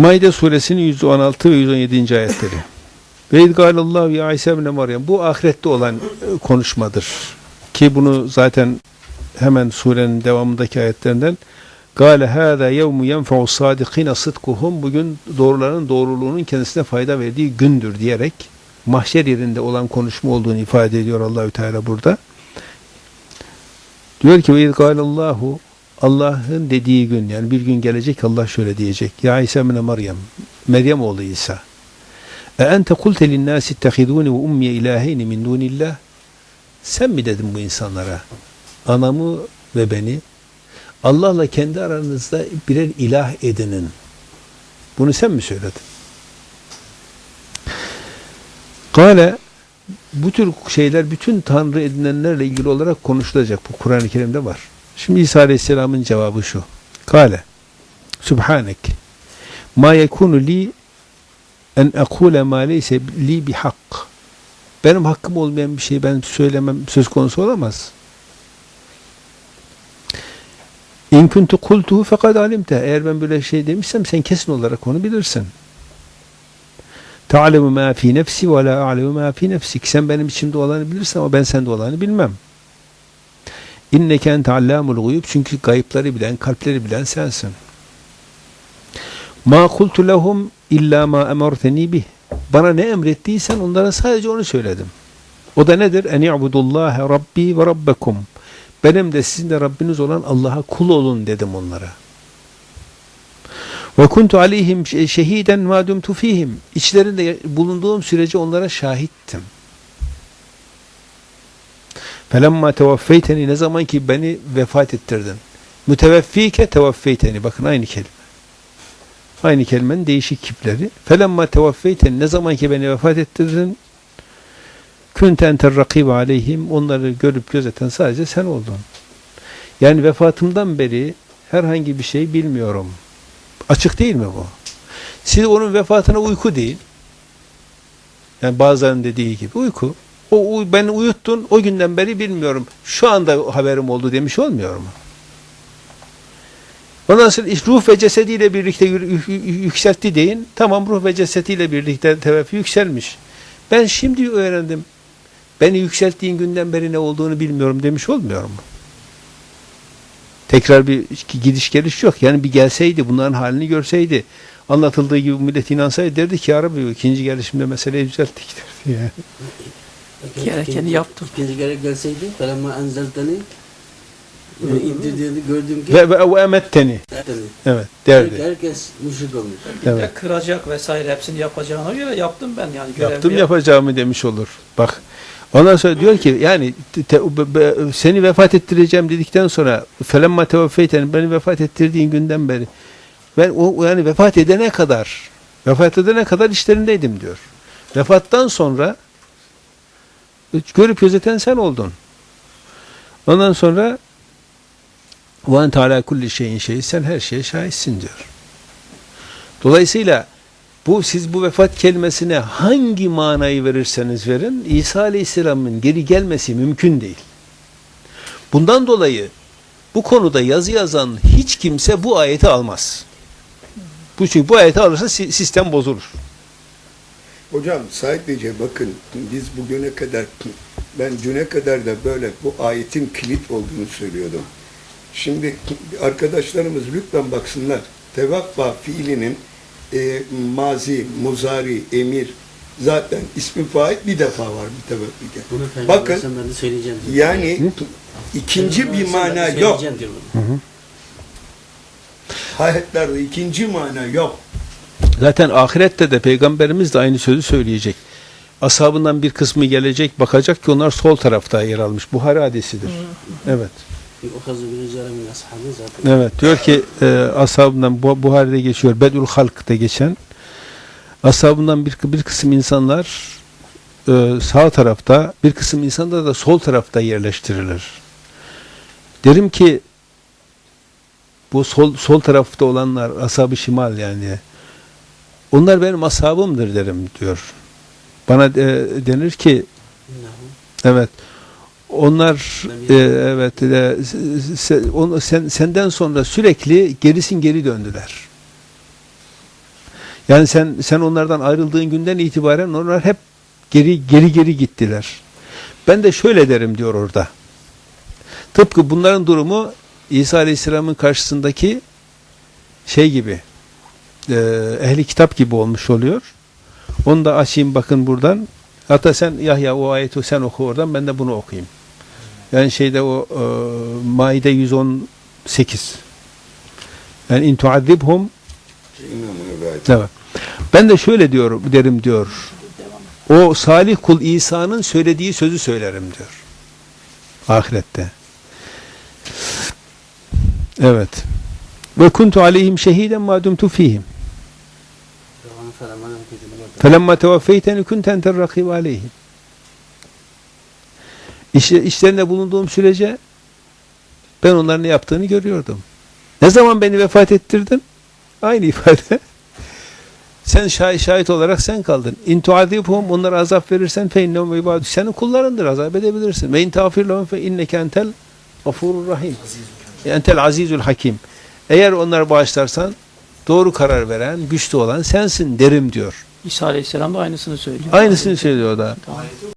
Maide suresinin 116 ve 117. ayetleri. Ve idgalallahu ya İsa ibn Meryem. Bu ahirette olan e, konuşmadır. Ki bunu zaten hemen surenin devamındaki ayetlerinden Gale hâzâ yevmu yenfe'u sâdikîne sıdkuhum bugün doğruların doğruluğunun kendisine fayda verdiği gündür diyerek mahşer yerinde olan konuşma olduğunu ifade ediyor Allahü Teala burada. Diyor ki ve idgalallahu Allah'ın dediği gün yani bir gün gelecek Allah şöyle diyecek. Ya İsa ibn Meryem Meryem oğlu İsa. E ente kulte linnâsi ittehidûni ve ummiye ilâheyni min dûnillah. Sen mi dedin bu insanlara? Anamı ve beni Allah'la kendi aranızda birer ilah edinin. Bunu sen mi söyledin? Kale bu tür şeyler bütün tanrı edinenlerle ilgili olarak konuşulacak. Bu Kur'an-ı Kerim'de var. Şimdi İsa Aleyhisselam'ın cevabı şu. Kale Subhanek ma yekunu li en ekule ma leyse li bihak. Benim hakkım olmayan bir şeyi ben söylemem söz konusu olamaz. İn kuntu kultuhu fekad alimte. Eğer ben böyle şey demişsem sen kesin olarak onu bilirsin. Ta'lemu ma fi nefsi ve la a'lemu ma fi nefsik. Sen benim içimde olanı bilirsin ama ben sende olanı bilmem. İnneke ente allamul guyub. Çünkü gayıpları bilen, kalpleri bilen sensin. Ma kultu lehum illa ma emarteni bih. Bana ne emrettiysen onlara sadece onu söyledim. O da nedir? En i'budullaha rabbi ve rabbekum. Benim de sizin de Rabbiniz olan Allah'a kul olun dedim onlara. Ve kuntu aleyhim şehiden ma dumtu fihim. İçlerinde bulunduğum sürece onlara şahittim. Felemma tevaffeyteni ne zaman ki beni vefat ettirdin. Müteveffike tevaffeyteni. Bakın aynı kelime. Aynı kelimenin değişik kipleri. Felemma tevaffeyteni ne zaman ki beni vefat ettirdin. Kunte enter rakibe aleyhim. Onları görüp gözeten sadece sen oldun. Yani vefatımdan beri herhangi bir şey bilmiyorum. Açık değil mi bu? Siz onun vefatına uyku değil. Yani bazılarının dediği gibi uyku. O beni uyuttun o günden beri bilmiyorum. Şu anda haberim oldu demiş olmuyor mu? Ondan sonra ruh ve cesediyle birlikte yü- yü- yü- yükseltti deyin. Tamam ruh ve cesediyle birlikte tevaffi yükselmiş. Ben şimdi öğrendim. Beni yükselttiğin günden beri ne olduğunu bilmiyorum demiş olmuyor mu? Tekrar bir gidiş geliş yok. Yani bir gelseydi, bunların halini görseydi, anlatıldığı gibi millet inansaydı derdi ki ya Rabbi ikinci gelişimde meseleyi düzelttik derdi. Yani. Gerekeni yaptım. İkinci kere gelseydi felemma enzelteni e, indirdiğini gördüğüm ki Ve, ve, ve emetteni. Evet derdi. Herkes müşrik olmuş. Evet. Ya kıracak vesaire hepsini yapacağına göre yaptım ben yani. Görev Yaptım yap- yapacağımı demiş olur. Bak. Ondan sonra diyor ki yani te- be- be- seni vefat ettireceğim dedikten sonra felemma tevaffeyten beni vefat ettirdiğin günden beri ben o yani vefat edene kadar vefat edene kadar işlerindeydim diyor. Vefattan sonra görüp gözeten sen oldun. Ondan sonra ente ala kulli şeyin şeyi sen her şeye şahitsin diyor. Dolayısıyla bu siz bu vefat kelimesine hangi manayı verirseniz verin İsa Aleyhisselam'ın geri gelmesi mümkün değil. Bundan dolayı bu konuda yazı yazan hiç kimse bu ayeti almaz. Bu çünkü bu ayeti alırsa si- sistem bozulur. Hocam sadece bakın biz bugüne kadar ben düne kadar da böyle bu ayetin kilit olduğunu söylüyordum. Şimdi arkadaşlarımız lütfen baksınlar. Tevaffa fiilinin e, mazi, muzari, emir zaten ismi fail bir defa var bir tevaffide. Bunu Bakın, Bakın. Ben de söyleyeceğim. diyor. Yani ikinci bir mana yok. söyleyeceğim diyor bunu. Ayetlerde ikinci mana yok. Zaten ahirette de peygamberimiz de aynı sözü söyleyecek. Ashabından bir kısmı gelecek bakacak ki onlar sol tarafta yer almış. Buhari hadisidir. Evet. Evet diyor ki e, ashabından bu Buhari'de geçiyor. Bedül Halk'ta geçen ashabından bir, bir kısım insanlar e, sağ tarafta bir kısım insanlar da sol tarafta yerleştirilir. Derim ki bu sol sol tarafta olanlar ashab-ı şimal yani onlar benim ashabımdır derim diyor. Bana e, denir ki Evet. Onlar e, evet e, se- onu sen, senden sonra sürekli gerisin geri döndüler. Yani sen sen onlardan ayrıldığın günden itibaren onlar hep geri geri geri gittiler. Ben de şöyle derim diyor orada. Tıpkı bunların durumu İsa Aleyhisselam'ın karşısındaki şey gibi e, ehli kitap gibi olmuş oluyor. Onu da açayım bakın buradan. Hatta sen Yahya o ayeti sen oku oradan ben de bunu okuyayım. Yani şeyde o e, Maide 118. Yani in tuazibhum İnanın Evet. Ben de şöyle diyor derim diyor. O salih kul İsa'nın söylediği sözü söylerim diyor. Ahirette. Evet. Ve kuntu aleyhim şehiden ma dumtu fihim. فلما لم تجد Felemma tevaffeyteni kunte enter rakib aleyhim. İşte, işlerinde bulunduğum sürece ben onların ne yaptığını görüyordum. Ne zaman beni vefat ettirdin? Aynı ifade. Sen şahit, şahit olarak sen kaldın. İn tuazibhum onlara azap verirsen fe innehum ibadu. Senin kullarındır azap edebilirsin. Ve in tağfir lehum fe inneke entel gafurur rahim. Entel azizül hakim. Eğer onları bağışlarsan doğru karar veren, güçlü olan sensin derim diyor. İsa Aleyhisselam da aynısını söylüyor. Aynısını söylüyor o da. Tamam.